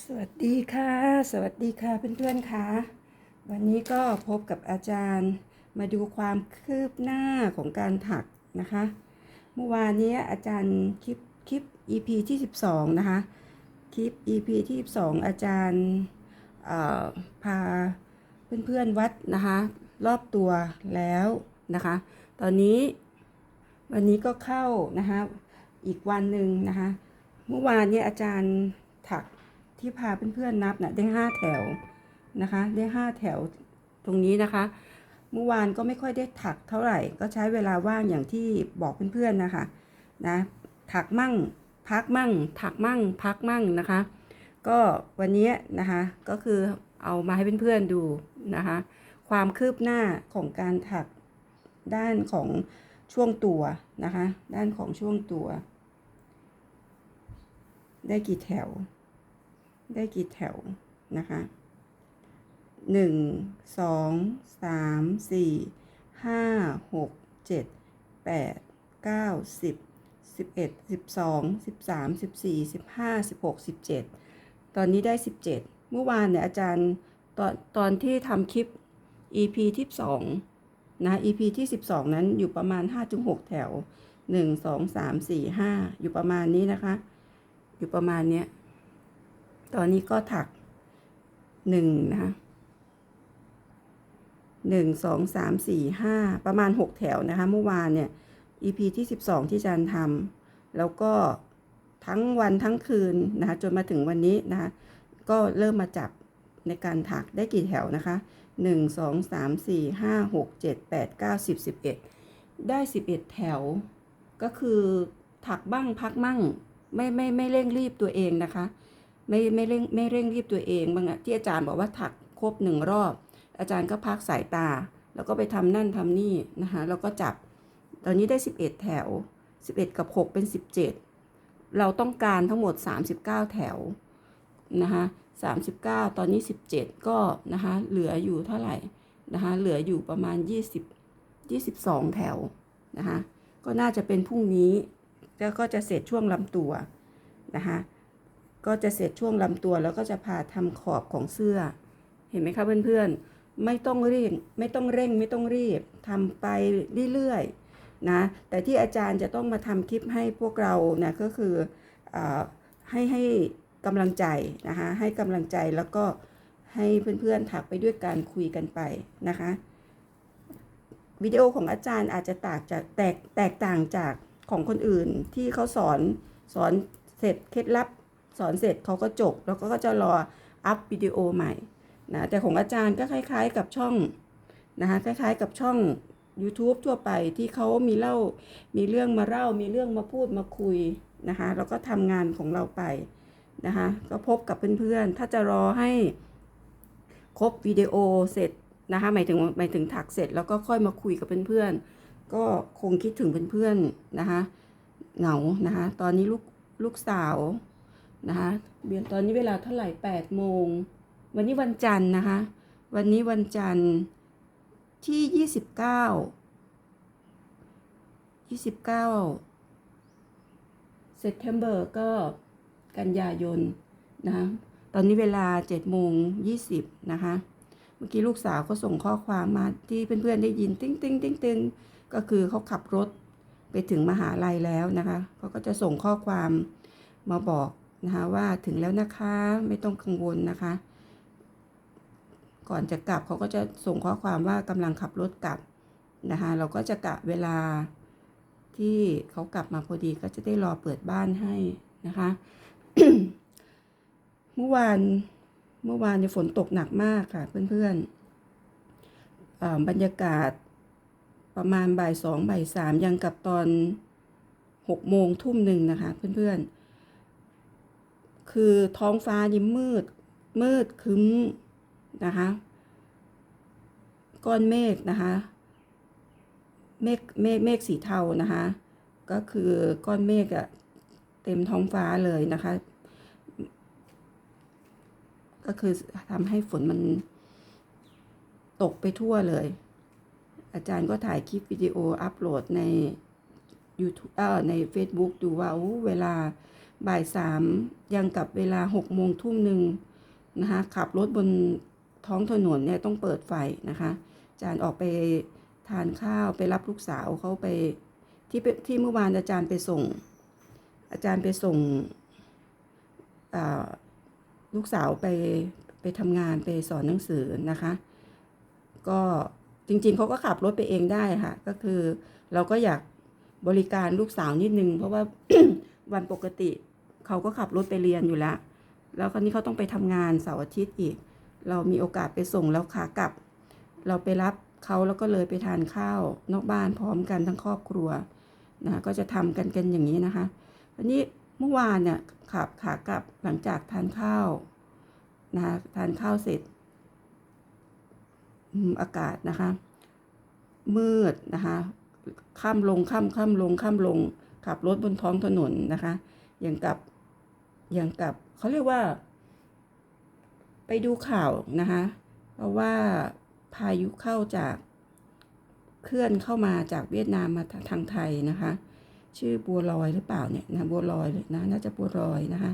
สวัสดีค่ะ สวัสดีค่ะเพื่อนๆค่ะ วันนี้ก็พบกับอาจารย์มาดูความคืบหน้าของการถักนะคะ เมื่อวานนี้อาจารย์คลิปคลิป EP ที่ 12 นะคะ คลิป EP ที่ 12 อาจารย์พาเพื่อนๆวัดนะคะ รอบตัวแล้วนะคะ ตอนนี้วันนี้ก็เข้านะคะอีกวันหนึ่งนะคะ เมื่อวานนี่ยอาจารย์ถัก ที่พาเพื่อนๆนับนะได้ห้าแถวนะคะ ได้ห้าแถวตรงนี้นะคะ เมื่อวานก็ไม่ค่อยได้ถักเท่าไหร่ ก็ใช้เวลาว่างอย่างที่บอกเพื่อนๆนะคะนะถักมั่งพักมั่ง ถักมั่ง พักมั่งนะคะ ก็วันนี้นะคะก็คือเอามาให้เพื่อนๆดูนะคะ ความคืบหน้าของการถักด้านของช่วงตัวนะคะ ด้านของช่วงตัว ได้กี่แถว ได้กี่แถวนะคะหนึ่งสองสามสี่ห้าหกเจ็ดแปดเก้าสิบสิบเอ็ดสิบสองสิบสามสิบสี่สิบห้าสิบหกสิบเจ็ดตอนนี้ได้สิบเจ็ดเมื่อวานเนี่ยอาจารย์ตอนตอนที่ทำคลิป EP ที่สองนะ EP ที่สิบสองนั้นอยู่ประมาณห้าถึงหกแถวหนึ่งสองสามสี่ห้าอยู่ประมาณนี้นะคะ อยู่ประมาณเนี้ย ตอนนี้ก็ถักหนึ่งนะคะหนึ่งสองสามสี่ห้าประมาณหกแถวนะคะเมื่อวานเนี่ย EP ที่สิบสองที่จารย์ทำแล้วก็ทั้งวันทั้งคืนนะคะจนมาถึงวันนี้นะคะก็เริ่มมาจับในการถักได้กี่แถวนะคะหนึ่งสองสามสี่ห้าหกเจ็ดแปดเก้าสิบสิบเอ็ดได้สิบเอ็ดแถว ก็คือถักบ้างพักมั่งไม่ไม่ไม่เร่งรีบตัวเองนะคะ ไม่ไม่เร่งไม่เร่งรีบตัวเองบางอะที่อาจารย์บอกว่าถักครบหนึ่งรอบ อาจารย์ก็พักสายตา แล้วก็ไปทำนั่นทำนี่นะคะแล้วก็จับ ตอนนี้ได้ 11 แถว 11 กับ 6 เป็น 17 เราต้องการทั้งหมด 39 แถวนะคะ39 ตอนนี้ 17 ก็นะคะเหลืออยู่เท่าไหร่นะคะเหลืออยู่ประมาณ 20 22 แถวนะคะก็น่าจะเป็นพรุ่งนี้แล้วก็จะเสร็จช่วงลำตัวนะคะ ก็จะเสร็จช่วงลำตัวแล้วก็จะพาทำขอบของเสื้อ เห็นไหมคะเพื่อนๆ ไม่ต้องรีบไม่ต้องเร่งไม่ต้องรีบทำไปเรื่อยๆนะ แต่ที่อาจารย์จะต้องมาทำคลิปให้พวกเรานะก็คืออให้ให้กำลังใจนะคะให้กำลังใจแล้วก็ให้เพื่อนๆถักไปด้วยการคุยกันไปนะคะ วิดีโอของอาจารย์อาจจะแตกจากแตกแตกต่างจากของคนอื่นที่เขาสอนสอนเสร็จเคล็ดลับ สอนเสร็จเขาก็จบ แล้วก็จะรออัพวิดีโอใหม่นะแต่ของอาจารย์ก็คล้าย ๆ กับช่องนะคะคล้าย ๆ กับช่อง YouTube ทั่วไปที่เขามีเล่ามีเรื่องมาเล่า มีเรื่องมาพูดมาคุยนะคะแล้วก็ทำงานของเราไปนะคะก็พบกับเพื่อนๆ ถ้าจะรอให้ครบวิดีโอเสร็จนะคะหมายถึงหมายถึงถักเสร็จแล้วก็ค่อยมาคุยกับเพื่อนๆ ก็คงคิดถึงเพื่อนๆนะคะเหงานะคะตอนนี้ลูกลูกสาว นะคะเบียนตอนนี้เวลาเท่าไหร่8โมง วันนี้วันจันทร์นะคะ วันนี้วันจันทร์ที่29 29 September ก็กันยายนนะะตอนนี้เวลา7โมง20นะคะ เมื่อกี้ลูกสาวก็ส่งข้อความมาที่เพื่อนๆได้ยินติ้งติ้งติ้งติ้งก็คือเขาขับรถไปถึงมหาลัยแล้วนะคะเขาก็จะส่งข้อความมาบอก นะคะว่าถึงแล้วนะคะไม่ต้องกังวลนะคะ ก่อนจะกลับเขาก็จะส่งข้อความว่ากำลังขับรถกลับนะคะเราก็จะกะเวลาที่เขากลับมาพอดีก็จะได้รอเปิดบ้านให้นะคะเมื่อวานเมื่อวานเนี่ยฝนตกหนักมากค่ะ เพื่อนๆบรรยากาศประมาณบ่ายสองบ่ายสามยังกับตอนหกโมงทุ่มหนึ่งนะคะ เพื่อนๆ คือท้องฟ้านี่มืด มืดคึ้มนะคะก้อนเมฆนะคะเมฆเมฆเมฆสีเทานะคะ ก็คือก้อนเมฆอะเต็มท้องฟ้าเลยนะคะ ก็คือทำให้ฝนมันตกไปทั่วเลย อาจารย์ก็ถ่ายคลิปวิดีโออัปโหลดใน YouTube เอ่อใน Facebook ดูว่าโอ้เวลา บ่ายสามยังกับเวลาหกโมงทุ่มหนึ่งนะคะขับรถบนท้องถนนเนี่ยต้องเปิดไฟนะคะอาจารย์ออกไปทานข้าวไปรับลูกสาวเขาไปที่ที่เมื่อวานอาจารย์ไปส่ง อาจารย์ไปส่งลูกสาวไปไปทำงานไปสอนหนังสือนะคะ ก็จริงๆเขาก็ขับรถไปเองได้ค่ะ ก็คือเราก็อยากบริการลูกสาวนิดนึง เพราะว่าวันปกติ เขาก็ขับรถไปเรียนอยู่แล้ว แล้วคราวนี้เขาต้องไปทำงานเสาร์อาทิตย์อีก เรามีโอกาสไปส่งแล้วขากลับ เราไปรับเขาแล้วก็เลยไปทานข้าวนอกบ้านพร้อมกันทั้งครอบครัวนะก็จะทำกันกันอย่างนี้นะคะอันนี้เมื่อวานเนี่ยขับขากลับหลังจากทานข้าวนะะทานข้าวเสร็จอากาศนะคะ มืดนะคะข้ามลงข้ามข้ามลงข้ามลงขับรถบนท้องถนนนะคะ อย่างกับ อย่างกับเขาเรียกว่า ไปดูข่าวนะคะเพราะว่าพายุเข้าจากเคลื่อนเข้ามาจากเวียดนามมาทางไทยนะคะ ชื่อบัวลอยหรือเปล่าเนี่ยนะบัวลอยเลยนะน่าจะบัวลอยนะคะ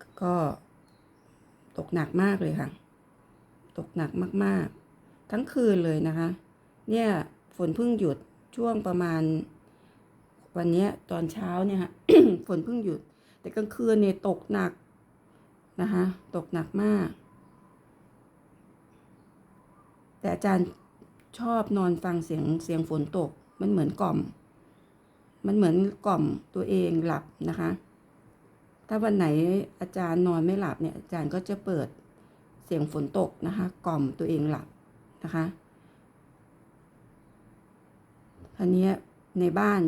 กก็ตกหนักมากเลยค่ะ ตกหนักมาก ๆ ทั้งคืนเลยนะคะ เนี่ยฝนเพิ่งหยุดช่วงประมาณ วันนี้ตอนเช้าเนี่ยค่ะฝนเพิ่งหยุด แต่กลางคืนเนี่ยตกหนักนะคะตกหนักมาก แต่อาจารย์ชอบนอนฟังเสียงเสียงฝนตก มันเหมือนกล่อม มันเหมือนกล่อมตัวเองหลับนะคะ ถ้าวันไหนอาจารย์นอนไม่หลับเนี่ยอาจารย์ก็จะเปิดเสียงฝนตกนะคะ กล่อมตัวเองหลับนะคะทีนี้ในบ้าน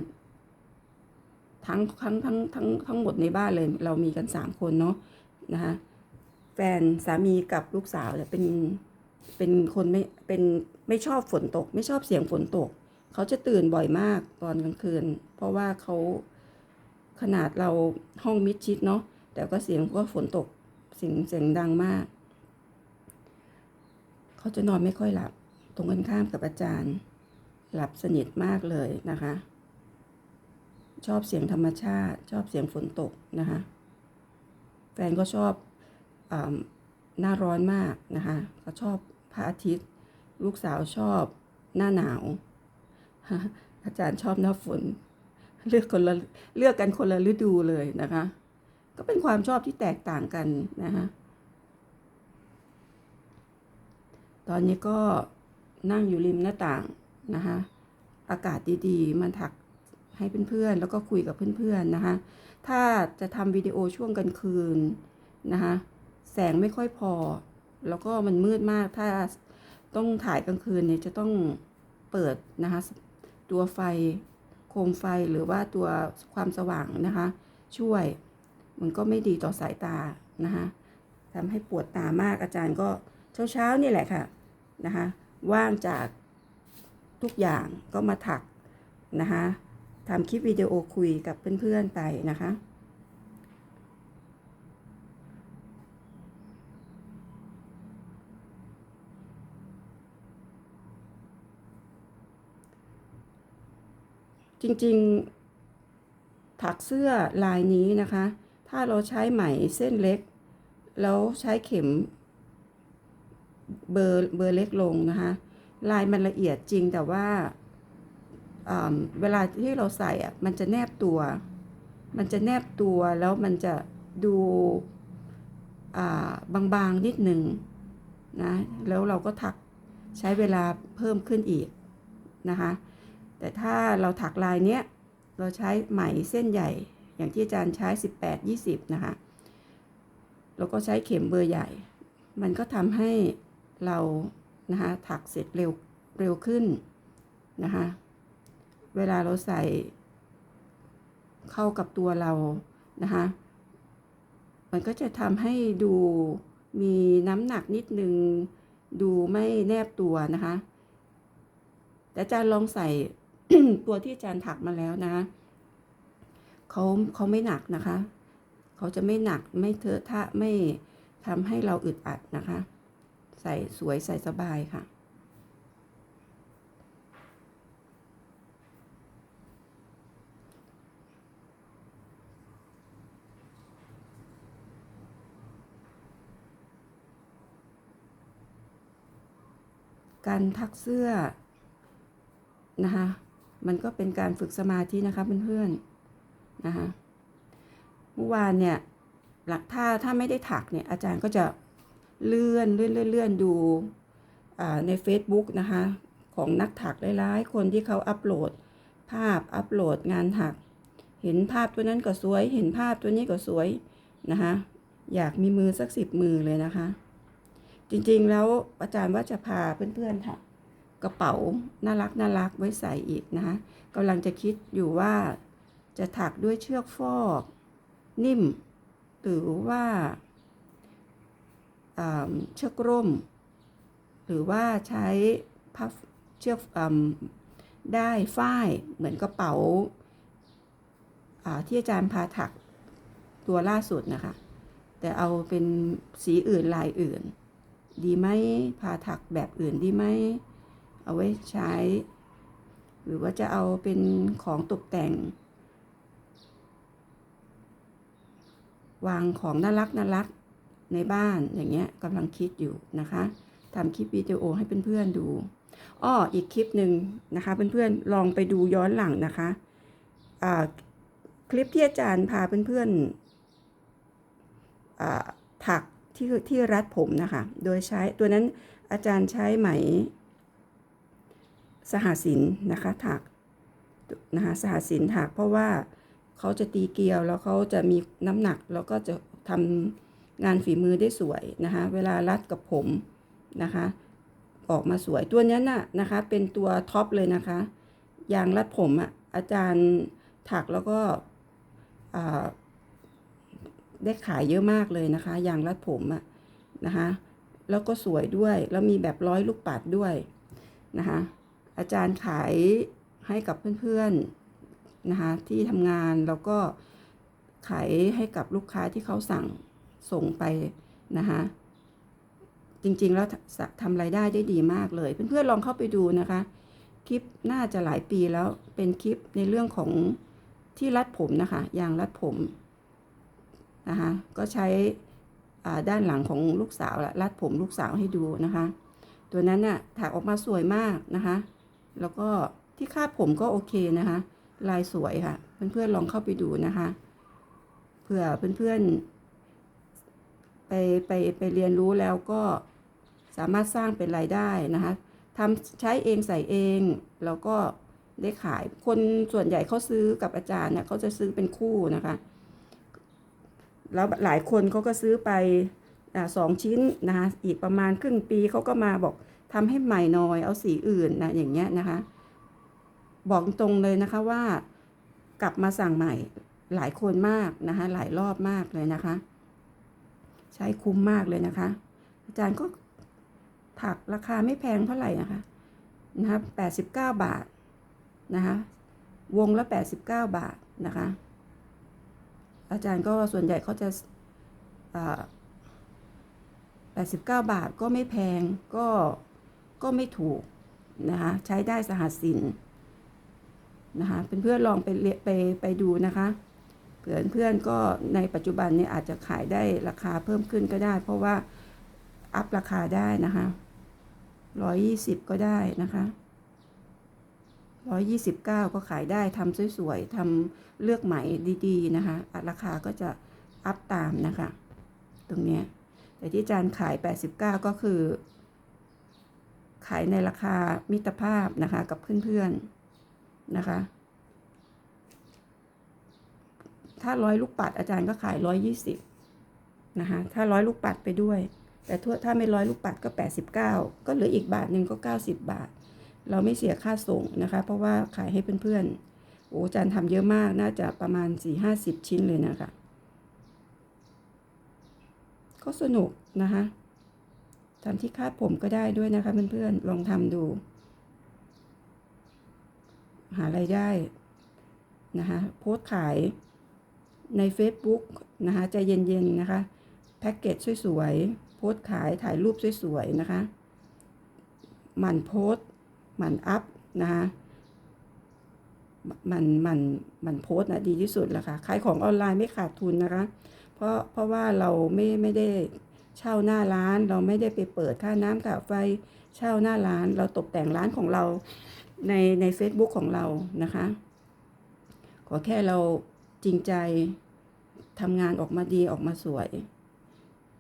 ทั้งทั้งทั้งทั้งทั้งหมดในบ้านเลยเรามีกันสามคนเนาะนะคะแฟนสามีกับลูกสาวเนี่ยเป็นเป็นคนไม่เป็นไม่ชอบฝนตก ไม่ชอบเสียงฝนตก เขาจะตื่นบ่อยมากตอนกลางคืน เพราะว่าเขาขนาดเราห้องมิดชิดเนาะแต่ก็เสียงก็ฝนตกเสียงเสียงดังมาก เขาจะนอนไม่ค่อยหลับ ตรงกันข้ามกับอาจารย์ หลับสนิทมากเลยนะคะ ชอบเสียงธรรมชาติ ชอบเสียงฝนตกนะคะแฟนก็ชอบอหน้าร้อนมากนะคะก็ชอบพระอาทิตย์ ลูกสาวชอบหน้าหนาว อาจารย์ชอบหน้าฝน เลือกคนละเลือกกันคนละฤดูเลยนะคะ ก็เป็นความชอบที่แตกต่างกันนะคะตอนนี้ก็นั่งอยู่ริมหน้าต่างนะคะ อากาศดีๆ มันถัก ให้เพื่อนๆ แล้วก็คุยกับเพื่อนๆ นะคะ ถ้าจะทำวิดีโอช่วงกลางคืนนะคะ แสงไม่ค่อยพอ แล้วก็มันมืดมาก ถ้าต้องถ่ายกลางคืนเนี่ยจะต้องเปิดนะคะ ตัวไฟโคมไฟหรือว่าตัวความสว่างนะคะ ช่วย มันก็ไม่ดีต่อสายตานะคะทำให้ปวดตามากอาจารย์ก็เช้าๆนี่แหละค่ะนะคะ ว่างจากทุกอย่างก็มาถักนะคะ ทำคลิปวิดีโอคุยกับเพื่อนๆไปนะคะ จริงๆ ถักเสื้อลายนี้นะคะ ถ้าเราใช้ไหมเส้นเล็ก แล้วใช้เข็มเบอร์เบอร์เล็กลงนะคะ ลายมันละเอียดจริงแต่ว่า เวลาที่เราใส่อะมันจะแนบตัว มันจะแนบตัวแล้วมันจะดูบางๆนิดหนึ่งนะแล้วเราก็ถักใช้เวลาเพิ่มขึ้นอีกนะคะแต่ถ้าเราถักลายเนี้ยเราใช้ไหมเส้นใหญ่อย่างที่อาจารย์ใช้ 18 20 นะคะแล้วก็ใช้เข็มเบอร์ใหญ่ มันก็ทำให้เรานะคะถักเสร็จเร็วเร็วขึ้นนะคะ เวลาเราใส่เข้ากับตัวเรานะคะ มันก็จะทำให้ดูมีน้ำหนักนิดนึง ดูไม่แนบตัวนะคะแต่อาจารย์ลองใส่ตัวที่อาจารย์ถักมาแล้วนะเขาเขาไม่หนักนะคะ เขาจะไม่หนักไม่เทอะทะไม่ทำให้เราอึดอัดนะคะ ใส่สวยใส่สบายค่ะ การทักเสื้อนะคะมันก็เป็นการฝึกสมาธินะคะเพื่อนๆนะคะเมื่อวานเนี่ยหลักถ้าถ้าไม่ได้ถักเนี่ยอาจารย์ก็จะเลื่อนเลื่อนเลื่อนเลื่อนดูใน Facebook นะคะของนักถักหลายๆ คนที่เขาอัปโหลดภาพอัปโหลดงานถัก เห็นภาพตัวนั้นก็สวย เห็นภาพตัวนี้ก็สวยนะคะอยากมีมือสักสิบมือเลยนะคะ จริงๆ แล้วอาจารย์ว่าจะพาเพื่อนๆค่ะกระเป๋าน่ารักน่ารักไว้ใส่อีกนะคะกำลังจะคิดอยู่ว่าจะถักด้วยเชือกฟอก นิ่ม หรือว่าเชือกร่ม หรือว่าใช้พับเชือกอได้ฝ้ายเหมือนกระเป๋าที่อาจารย์พาถักตัวล่าสุดนะคะ แต่เอาเป็นสีอื่นลายอื่น ดีไหมพาถักแบบอื่นดีไหมเอาไว้ใช้ หรือว่าจะเอาเป็นของตกแต่ง วางของน่ารักน่ารักในบ้านอย่างเงี้ยกำลังคิดอยู่นะคะทำคลิปวิดีโอให้เพื่อนๆดูอ้ออีกคลิปหนึ่งนะคะเพื่อนๆลองไปดูย้อนหลังนะคะคลิปที่อาจารย์พาเพื่อนๆถัก ที่ที่รัดผมนะคะ โดยใช้ตัวนั้นอาจารย์ใช้ไหม สหสินนะคะถักนะคะสหสินถักเพราะว่าเขาจะตีเกลียวแล้วเขาจะมีน้ำหนักแล้วก็จะทำงานฝีมือได้สวยนะคะ เวลารัดกับผมนะคะ ออกมาสวยตัวนี้น่ะนะคะเป็นตัวท็อปเลยนะคะยางรัดผมอะอาจารย์ถักแล้วก็อ่า ได้ขายเยอะมากเลยนะคะ ยางรัดผมอะนะคะ แล้วก็สวยด้วย แล้วมีแบบร้อยลูกปัดด้วยนะคะ อาจารย์ขายให้กับเพื่อนๆนะคะที่ทำงานแล้วก็ขายให้กับลูกค้าที่เขาสั่งส่งไปนะคะจริงๆ แล้วทำรายได้ได้ดีมากเลย เพื่อนๆลองเข้าไปดูนะคะ คลิปน่าจะหลายปีแล้วเป็นคลิปในเรื่องของที่รัดผมนะคะยางรัดผม นะคะก็ใช้ด้านหลังของลูกสาวละรัดผมลูกสาวให้ดูนะคะ ตัวนั้นน่ะถักออกมาสวยมากนะคะ แล้วก็ที่คาดผมก็โอเคนะคะ ลายสวยค่ะเพื่อนๆลองเข้าไปดูนะคะเผื่อเพื่อนๆไปไปไปเรียนรู้แล้วก็สามารถสร้างเป็นรายได้นะคะทำใช้เองใส่เองแล้วก็ได้ขายคนส่วนใหญ่เขาซื้อกับอาจารย์เนี่ยเขาจะซื้อเป็นคู่นะคะ แล้วหลายคนเขาก็ซื้อไปอสองชิ้นนะคะอีกประมาณครึ่งปีเขาก็มาบอกทำให้ใหม่หน่อยเอาสีอื่นนะอย่างเงี้ยนะคะ บอกตรงเลยนะคะว่ากลับมาสั่งใหม่หลายคนมากนะคะหลายรอบมากเลยนะคะ ใช้คุ้มมากเลยนะคะ อาจารย์ก็ถักราคาไม่แพงเท่าไหร่นะคะนะคะแปดสิบเก้าบาทนะคะวงละแปดสิบเก้าบาทนะคะ อาจารย์ก็ส่วนใหญ่เขาจะแปดสิบเก้าบาทก็ไม่แพงก็ก็ไม่ถูกนะคะใช้ได้สหัสสินนะคะเป็นเพื่อนลองไปไปไปดูนะคะเผื่อเพื่อนก็ในปัจจุบันเนี่ยอาจจะขายได้ราคาเพิ่มขึ้นก็ได้ เพราะว่าอัพราคาได้นะคะร้อยยี่สิบก็ได้นะคะ ร้อยยี่สิบเก้าก็ขายได้ทำสวยๆทำเลือกไหมดีๆนะคะราคาก็จะอัพตามนะคะ ตรงนี้แต่ที่อาจารย์ขาย 89 ก็คือ ขายในราคามิตรภาพนะคะกับเพื่อนๆนะคะ ถ้าร้อยลูกปัดอาจารย์ก็ขายร้อยยี่สิบนะคะถ้าร้อยลูกปัดไปด้วย แต่ถ้าไม่ร้อยลูกปัดก็ 89 ก็เหลืออีกบาทหนึ่งก็ 90 บาท เราไม่เสียค่าส่งนะคะ เพราะว่าขายให้เพื่อนๆ โอ้อาจารย์ทำเยอะมากน่าจะประมาณ 4-50 ชิ้นเลยนะคะ ก็สนุกนะคะทำที่คาดผมก็ได้ด้วยนะคะเพื่อนๆ ลองทำดู หาไรายได้นะคะโพสขายใน Facebook นะคะใจเย็นๆนะคะ แพ็กเกจสวยๆ โพสขายถ่ายรูปสวยๆ นะคะ หมั่นโพสต์ มั่นอัพนะคะมันมันมันโพสต์นะดีที่สุดแล้วค่ะขายของออนไลน์ไม่ขาดทุนนะคะ เพราะเพราะว่าเราไม่ไม่ได้เช่าหน้าร้าน เราไม่ได้ไปเปิดค่าน้ำค่าไฟเช่าหน้าร้าน เราตกแต่งร้านของเราในใน Facebook ของเรานะคะ ขอแค่เราจริงใจทำงานออกมาดีออกมาสวย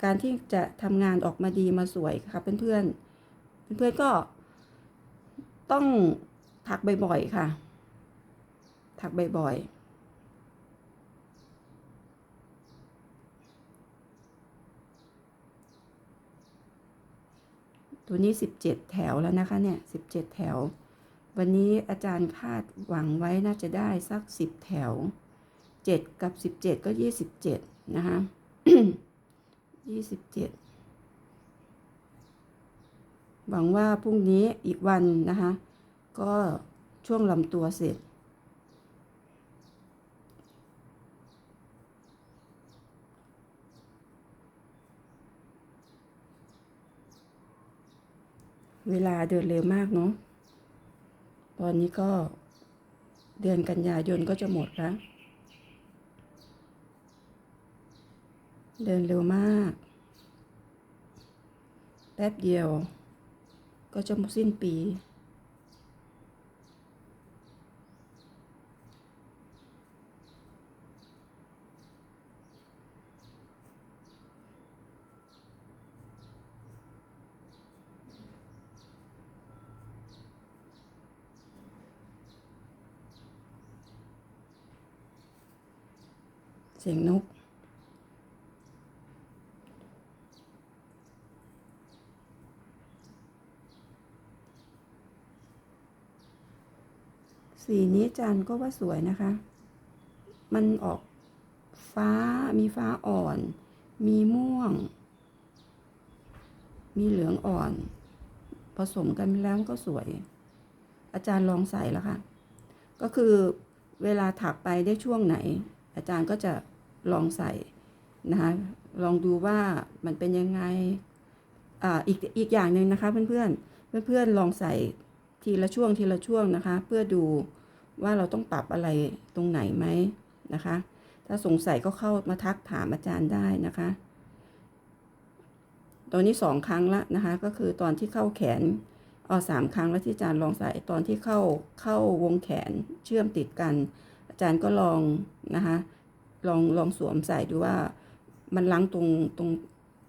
การที่จะทำงานออกมาดีมาสวยค่ะเพื่อนๆเพื่อนๆก็ ต้องถักบ่อยๆค่ะ ถักบ่อยๆตัวนี้ 17 แถวแล้วนะคะเนี่ย 17 แถว วันนี้อาจารย์คาดหวังไว้น่าจะได้สัก 10 แถว 7 กับ 17 ก็ 27 นะคะ 27 หวังว่าพรุ่งนี้อีกวันนะคะ ก็ช่วงลำตัวเสร็จ เวลาเดินเร็วมากเนาะตอนนี้ก็เดือนกันยายนก็จะหมดแล้ว เดินเร็วมาก แป๊บเดียว ก็จะหมดสิ้นปี เสียงนก สีนี้จันก็ว่าสวยนะคะ มันออกฟ้ามีฟ้าอ่อน มีม่วง มีเหลืองอ่อน ผสมกันแล้วก็สวย อาจารย์ลองใส่แล้วค่ะ ก็คือเวลาถักไปได้ช่วงไหน อาจารย์ก็จะลองใส่นะคะลองดูว่ามันเป็นยังไงอ่าอีกอีกอย่างหนึ่งนะคะเพื่อนๆเพื่อนๆลองใส่ ทีละช่วงทีละช่วงนะคะ เพื่อดูว่าเราต้องปรับอะไรตรงไหนไหมนะคะ ถ้าสงสัยก็เข้ามาทักถามอาจารย์ได้นะคะ ตอนนี้สองครั้งละนะคะ ก็คือตอนที่เข้าแขนเอาสามครั้งแล้วที่อาจารย์ลองใส่ตอนที่เข้าเข้าวงแขนเชื่อมติดกัน อาจารย์ก็ลองนะคะลองลองสวมใส่ดูว่ามันล้างตรงตรง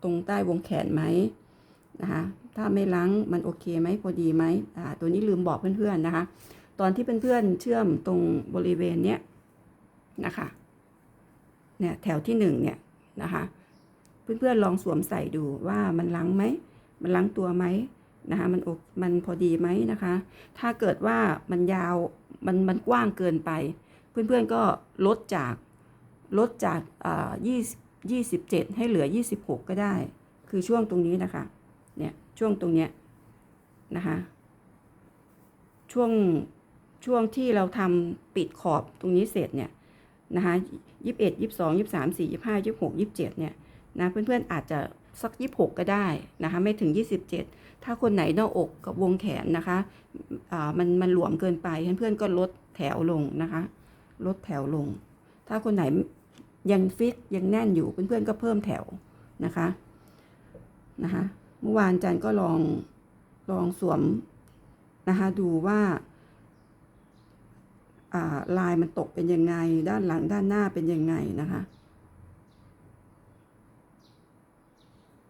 ตรงใต้วงแขนไหมนะคะ ถ้าไม่ล้างมันโอเคไหมพอดีไหมอ่าตัวนี้ลืมบอกเพื่อนๆนะคะ ตอนที่เพื่อนๆเชื่อมตรงบริเวณเนี้ยนะคะเนี่ยแถวที่หนึ่งเนี่ยนะคะ เพื่อนๆลองสวมใส่ดูว่ามันล้างไหมมันล้างตัวไหมนะคะมันอกมันพอดีไหมนะคะ ถ้าเกิดว่ามันยาวมันมันกว้างเกินไป เพื่อนๆก็ลดจากลดจากอ่ายี่ยี่สิบเจ็ดให้เหลือยี่สิบหกก็ได้ คือช่วงตรงนี้นะคะเนี่ย ช่วงตรงเนี้ยนะคะช่วงช่วงที่เราทำปิดขอบตรงนี้เสร็จเนี่ยนะคะยี่สิบเอ็ดยี่สิบสองยี่สิบสามสี่ยี่สิบห้ายี่สิบหกยี่สิบเจ็ดเนี่ยนะเพื่อนๆอาจจะสักยี่สิบหกก็ได้นะคะไม่ถึงยี่สิบเจ็ดถ้าคนไหนหน้าอกกับวงแขนนะคะอ่ามันมันหลวมเกินไปเพื่อนๆก็ลดแถวลงนะคะ ลดแถวลง ถ้าคนไหนยังฟิตยังแน่นอยู่เพื่อนๆก็เพิ่มแถวนะคะนะคะ มื่อวานจันก็ลองลองสวมนะคะดูว่าลายมันตกเป็นยังไง ด้านหลังด้านหน้าเป็นยังไงนะคะ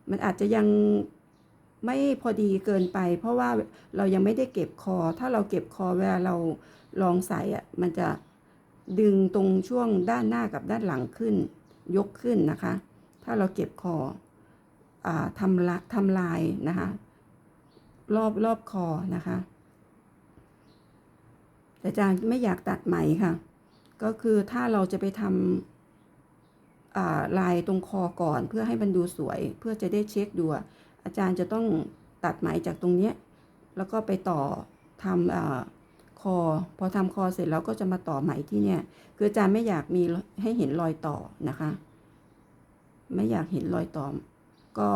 มันอาจจะยังไม่พอดีเกินไป เพราะว่าเรายังไม่ได้เก็บคอ ถ้าเราเก็บคอเวลาเราลองใส่อะมันจะดึงตรงช่วงด้านหน้ากับด้านหลังขึ้น ยกขึ้นนะคะ ถ้าเราเก็บคอ ทำละทำลายนะคะรอบรอบคอนะคะแต่อาจารย์ไม่อยากตัดไหมค่ะ ก็คือถ้าเราจะไปทำลายตรงคอก่อนเพื่อให้มันดูสวย เพื่อจะได้เช็คดูอาจารย์จะต้องตัดไหมจากตรงเนี้ยแล้วก็ไปต่อทำอคอ พอทำคอเสร็จแล้วก็จะมาต่อไหมที่เนี่ย คืออาจารย์ไม่อยากมีให้เห็นรอยต่อนะคะ ไม่อยากเห็นรอยต่อ ก็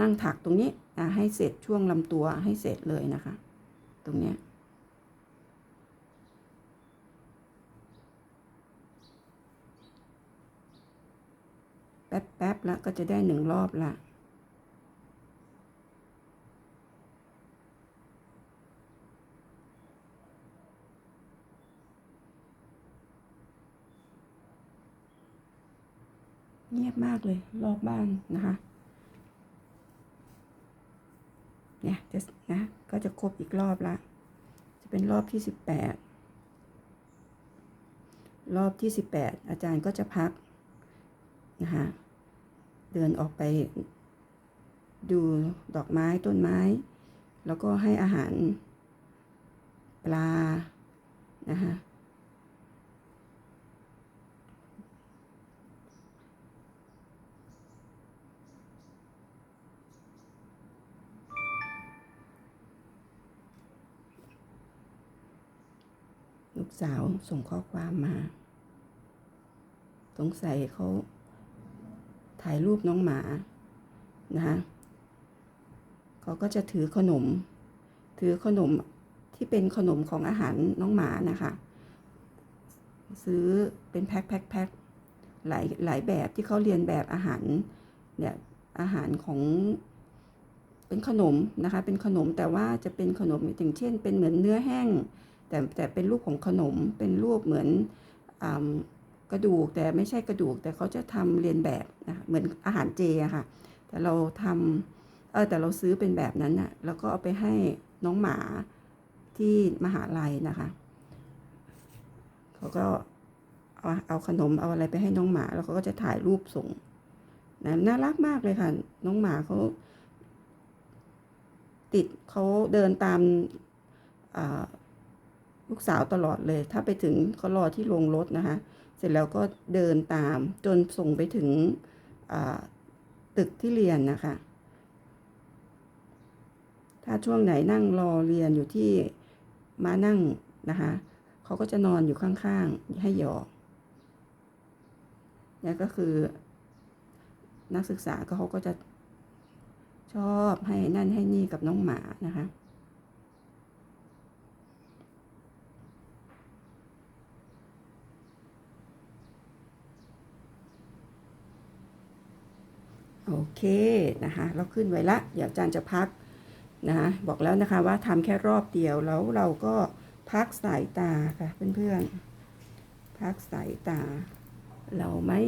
นั่งถักตรงนี้ให้เสร็จช่วงลำตัวให้เสร็จเลยนะคะ ตรงนี้แป๊บแแล้วก็จะได้หนึ่งรอบละเงียบมากเลยรอบบ้านนะคะ เนี่ยจะนะก็จะครบอีกรอบละ จะเป็นรอบที่สิบแปดรอบที่สิบแปดอาจารย์ก็จะพักนะคะเดินออกไปดูดอกไม้ต้นไม้ แล้วก็ให้อาหารปลานะคะ ลูกสาวส่งข้อความมา สงสัยเขาถ่ายรูปน้องหมานะคะเขาก็จะถือขนม ถือขนมที่เป็นขนมของอาหารน้องหมานะคะ ซื้อเป็นแพ็คแพ็คแพ็คหลายหลายแบบที่เขาเรียนแบบอาหารเนี่ยอาหารของเป็นขนมนะคะ เป็นขนมแต่ว่าจะเป็นขนมอย่างเช่น เป็นเหมือนเนื้อแห้ง แต่แต่เป็นรูปของขนมเป็นรูปเหมือนอกระดูกแต่ไม่ใช่กระดูก แต่เขาจะทำเรียนแบบนะเหมือนอาหารเจอะค่ะ แต่เราทำเออแต่เราซื้อเป็นแบบนั้นน่ะแล้วก็เอาไปให้น้องหมาที่มหาลัยนะคะเขาก็เอาเอาขนมเอาอะไรไปให้น้องหมาแล้วเขาก็จะถ่ายรูปส่งนะน่ารักมากเลยค่ะ น้องหมาเขาติดเขาเดินตามอ่า ลูกสาวตลอดเลย ถ้าไปถึงเขารอที่ลงรถนะคะ เสร็จแล้วก็เดินตามจนส่งไปถึงตึกที่เรียนนะคะ ถ้าช่วงไหนนั่งรอเรียนอยู่ที่มานั่งนะคะเขาก็จะนอนอยู่ข้างๆ ให้หยอกนี่ก็คือนักศึกษาก็เขาก็จะชอบให้นั่นให้นี่กับน้องหมานะคะ โอเคนะคะเราขึ้นไว้ละเดี๋ยวอาจารย์จะพักนะคะบอกแล้วนะคะว่าทำแค่รอบเดียวแล้วเราก็พักสายตาค่ะเพื่อนๆพักสายตา เราไม่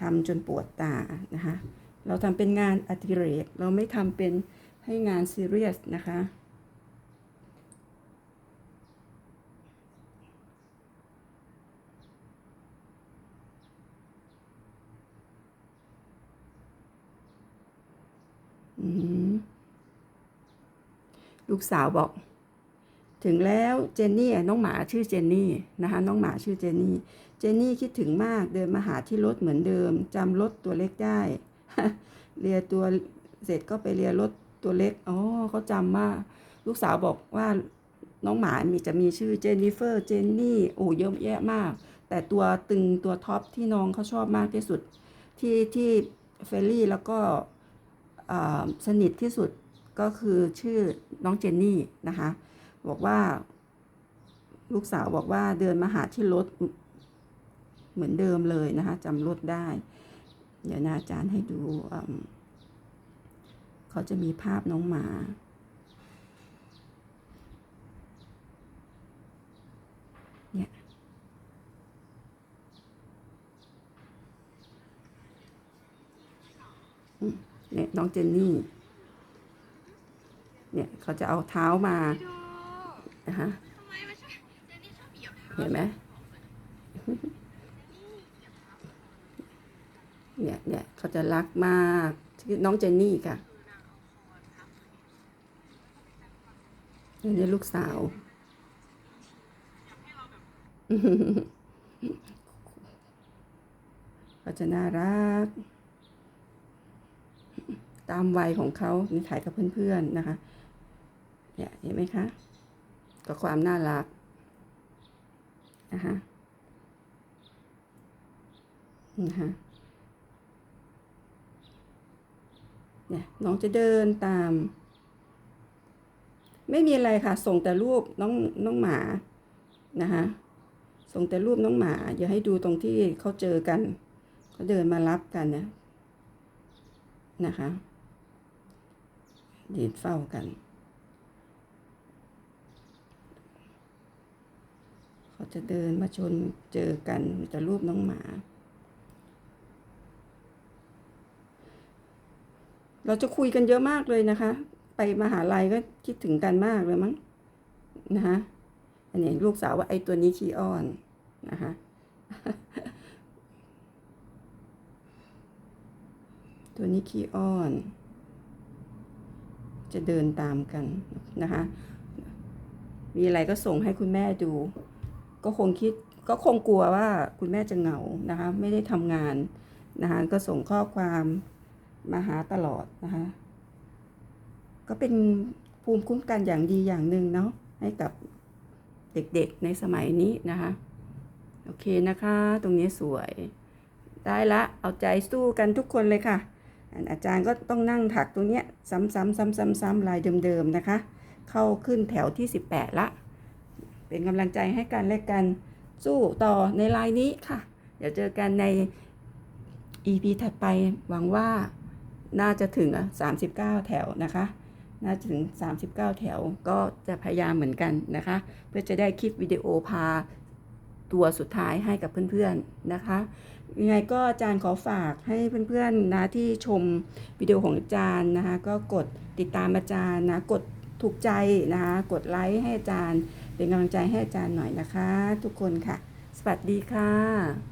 ทำจนปวดตานะคะเราทำเป็นงานอดิเรกเราไม่ทำเป็นให้งานซีเรียสนะคะ ลูกสาวบอก ถึงแล้วเจนนี่น้องหมาชื่อเจนนี่นะคะน้องหมาชื่อเจนนี่ เจนนี่คิดถึงมากเดินมาหาที่รถเหมือนเดิมจำรถตัวเล็กได้เลียตัวเสร็จก็ไปเลียรถตัวเล็กอ๋อเขาจำมากลูกสาวบอกว่าน้องหมามีจะมีชื่อเจนนิเฟอร์เจนนี่โอ้เยอะแยะมาก แต่ตัวตึงตัวท็อปที่น้องเขาชอบมากที่สุดที่ที่เฟรลี่แล้วก็ สนิทที่สุดก็คือชื่อน้องเจนนี่นะคะ บอกว่า ลูกสาวบอกว่าเดินมาหาที่รถเหมือนเดิมเลยนะคะจำรถได้ เดี๋ยวนะอาจารย์ให้ดู เขาจะมีภาพน้องหมาเนี่ย เนี่ยน้องเจนนี่ เนี่ยเขาจะเอาเท้ามานะคะเห็นไหมเนี่ยเนี่ยเขาจะรักมากน้องเจนนี่ค่ะอันนี้ลูกสาวกให้เราแบบเขาจะน่ารัก ตามวัยของเขานี่ถ่ายกับเพื่อนๆนะคะเนี่ยเห็นไหมคะกับความน่ารักนะคะนะคะเนี่ยน้องจะเดินตาม ไม่มีอะไรค่ะ ส่งแต่รูปน้องน้องหมานะคะส่งแต่รูปน้องหมาอย่าให้ดูตรงที่เขาเจอกันเขาเดินมารับกันนะนะคะ ยืนเฝ้ากัน เขาจะเดินมาชนเจอกันมีแต่รูปน้องหมา เราจะคุยกันเยอะมากเลยนะคะ ไปมหาลัยก็คิดถึงกันมากเลยมั้งนะคะอันนี้ลูกสาวว่าไอ้ตัวนี้ขี้อ้อนนะคะตัวนี้ขี้อ้อน จะเดินตามกันนะคะ มีอะไรก็ส่งให้คุณแม่ดู ก็คงคิดก็คงกลัวว่าคุณแม่จะเหงานะคะ ไม่ได้ทำงานนะคะก็ส่งข้อความมาหาตลอดนะคะ ก็เป็นภูมิคุ้มกันอย่างดีอย่างหนึ่งเนาะให้กับเด็กๆในสมัยนี้นะคะ โอเคนะคะ ตรงนี้สวย ได้ละ เอาใจสู้กันทุกคนเลยค่ะ อาจารย์ก็ต้องนั่งถักตรงเนี้ยซ้ำๆซ้ำๆๆลายเดิมๆนะคะ เข้าขึ้นแถวที่ 18 ละ เป็นกำลังใจให้กันและกันสู้ต่อในลายนี้ค่ะ เดี๋ยวเจอกันใน EP ถัดไปหวังว่าน่าจะถึง 39 แถวนะคะ น่าจะถึง 39 แถวก็จะพยายามเหมือนกันนะคะ เพื่อจะได้คลิปวิดีโอพาตัวสุดท้ายให้กับเพื่อนๆนะคะ ยังไงก็อาจารย์ขอฝากให้เพื่อนๆนะที่ชมวิดีโอของอาจารย์นะคะก็กดติดตามอาจารย์นะกดถูกใจนะคะกดไลค์ให้อาจารย์ เป็นกำลังใจให้อาจารย์หน่อยนะคะ ทุกคนค่ะ สวัสดีค่ะ